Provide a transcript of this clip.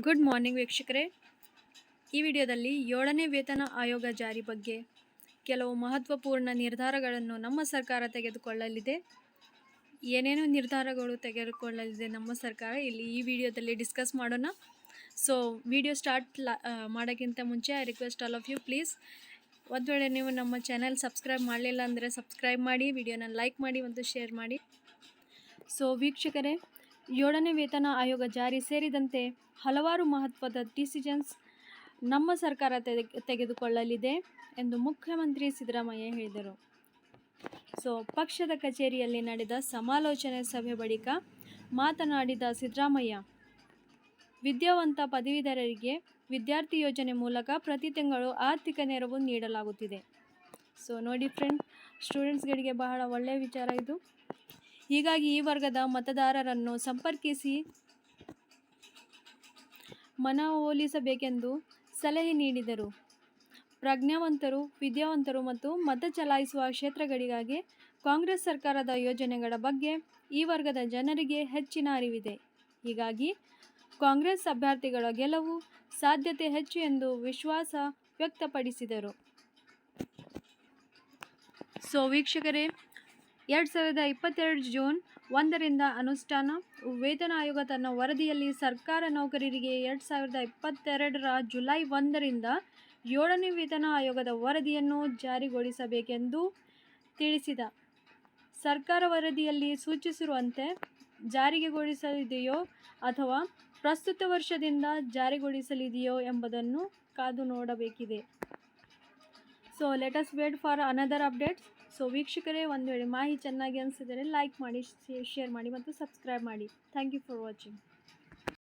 Good morning ವೀಕ್ಷಕರೇ. ಈ ವಿಡಿಯೋದಲ್ಲಿ ಏಳನೇ ವೇತನ ಆಯೋಗ ಜಾರಿ ಬಗ್ಗೆ ಕೆಲವು ಮಹತ್ವಪೂರ್ಣ ನಿರ್ಧಾರಗಳನ್ನು ನಮ್ಮ ಸರ್ಕಾರ ತೆಗೆದುಕೊಳ್ಳಲಿದೆ. ಏನೇನು ನಿರ್ಧಾರಗಳು ತೆಗೆದುಕೊಳ್ಳಲಿದೆ ನಮ್ಮ ಸರ್ಕಾರ, ಇಲ್ಲಿ ಈ ವಿಡಿಯೋದಲ್ಲಿ ಡಿಸ್ಕಸ್ ಮಾಡೋಣ. ಸೊ ವಿಡಿಯೋ ಸ್ಟಾರ್ಟ್ ಮಾಡೋಕ್ಕಿಂತ ಮುಂಚೆ I request all of you please ಒಂದು ವೇಳೆ ನೀವು ನಮ್ಮ ಚಾನೆಲ್ ಸಬ್ಸ್ಕ್ರೈಬ್ ಮಾಡಲಿಲ್ಲ ಅಂದರೆ ಸಬ್ಸ್ಕ್ರೈಬ್ ಮಾಡಿ ವಿಡಿಯೋನ ಲೈಕ್ ಮಾಡಿ ಮತ್ತು ಶೇರ್ ಮಾಡಿ. ಸೊ ವೀಕ್ಷಕರೇ ಏಳನೇ ವೇತನ ಆಯೋಗ ಜಾರಿ ಸೇರಿದಂತೆ ಹಲವಾರು ಮಹತ್ವದ ಡಿಸಿಷನ್ಸ್ ನಮ್ಮ ಸರ್ಕಾರ ತೆಗೆ, ತೆಗೆದುಕೊಳ್ಳಲಿದೆ ಎಂದು ಮುಖ್ಯಮಂತ್ರಿ ಸಿದ್ದರಾಮಯ್ಯ ಹೇಳಿದರು. ಸೊ, ಪಕ್ಷದ ಕಚೇರಿಯಲ್ಲಿ ನಡೆದ ಸಮಾಲೋಚನೆ ಸಭೆ ಬಳಿಕ ಮಾತನಾಡಿದ ಸಿದ್ದರಾಮಯ್ಯ, ವಿದ್ಯಾವಂತ ಪದವೀಧರರಿಗೆ ವಿದ್ಯಾರ್ಥಿ ಯೋಜನೆ ಮೂಲಕ ಪ್ರತಿ ತಿಂಗಳು ಆರ್ಥಿಕ ನೆರವು ನೀಡಲಾಗುತ್ತಿದೆ. ಸೊ, ನೋಡಿ ಫ್ರೆಂಡ್ ಸ್ಟೂಡೆಂಟ್ಸ್ಗಳಿಗೆ ಬಹಳ ಒಳ್ಳೆಯ ವಿಚಾರ ಇದು. ಹೀಗಾಗಿ ಈ ವರ್ಗದ ಮತದಾರರನ್ನು ಸಂಪರ್ಕಿಸಿ ಮನವೊಲಿಸಬೇಕೆಂದು ಸಲಹೆ ನೀಡಿದರು. ಪ್ರಜ್ಞಾವಂತರು, ವಿದ್ಯಾವಂತರು ಮತ್ತು ಮತ ಚಲಾಯಿಸುವ ಕ್ಷೇತ್ರಗಳಿಗಾಗಿ ಕಾಂಗ್ರೆಸ್ ಸರ್ಕಾರದ ಯೋಜನೆಗಳ ಬಗ್ಗೆ ಈ ವರ್ಗದ ಜನರಿಗೆ ಹೆಚ್ಚಿನ ಅರಿವಿದೆ. ಹೀಗಾಗಿ ಕಾಂಗ್ರೆಸ್ ಅಭ್ಯರ್ಥಿಗಳ ಗೆಲುವು ಸಾಧ್ಯತೆ ಹೆಚ್ಚು ಎಂದು ವಿಶ್ವಾಸ ವ್ಯಕ್ತಪಡಿಸಿದರು. ಸೊ ವೀಕ್ಷಕರೇ ಎರಡು ಸಾವಿರದ ಇಪ್ಪತ್ತೆರಡು ಜೂನ್ ಒಂದರಿಂದ ಅನುಷ್ಠಾನ. ವೇತನ ಆಯೋಗ ತನ್ನ ವರದಿಯಲ್ಲಿ ಸರ್ಕಾರ ನೌಕರರಿಗೆ ಎರಡು ಸಾವಿರದ ಇಪ್ಪತ್ತೆರಡರ ಜುಲೈ ಒಂದರಿಂದ ಏಳನೇ ವೇತನ ಆಯೋಗದ ವರದಿಯನ್ನು ಜಾರಿಗೊಳಿಸಬೇಕೆಂದು ತಿಳಿಸಿದ. ಸರ್ಕಾರ ವರದಿಯಲ್ಲಿ ಸೂಚಿಸಿರುವಂತೆ ಜಾರಿಗೆಗೊಳಿಸಲಿದೆಯೋ ಅಥವಾ ಪ್ರಸ್ತುತ ವರ್ಷದಿಂದ ಜಾರಿಗೊಳಿಸಲಿದೆಯೋ ಎಂಬುದನ್ನು ಕಾದು ನೋಡಬೇಕಿದೆ. So let's wait for another updates so ವೀಕ್ಷಕರೇ, ಒಂದು ವೇಳೆ ಮಾಹಿತಿ ಚೆನ್ನಾಗಿ ಅನಿಸಿದರೆ ಲೈಕ್ ಮಾಡಿ ಶೇರ್ ಮಾಡಿ ಮತ್ತು ಸಬ್ಸ್ಕ್ರೈಬ್ ಮಾಡಿ. Thank you for watching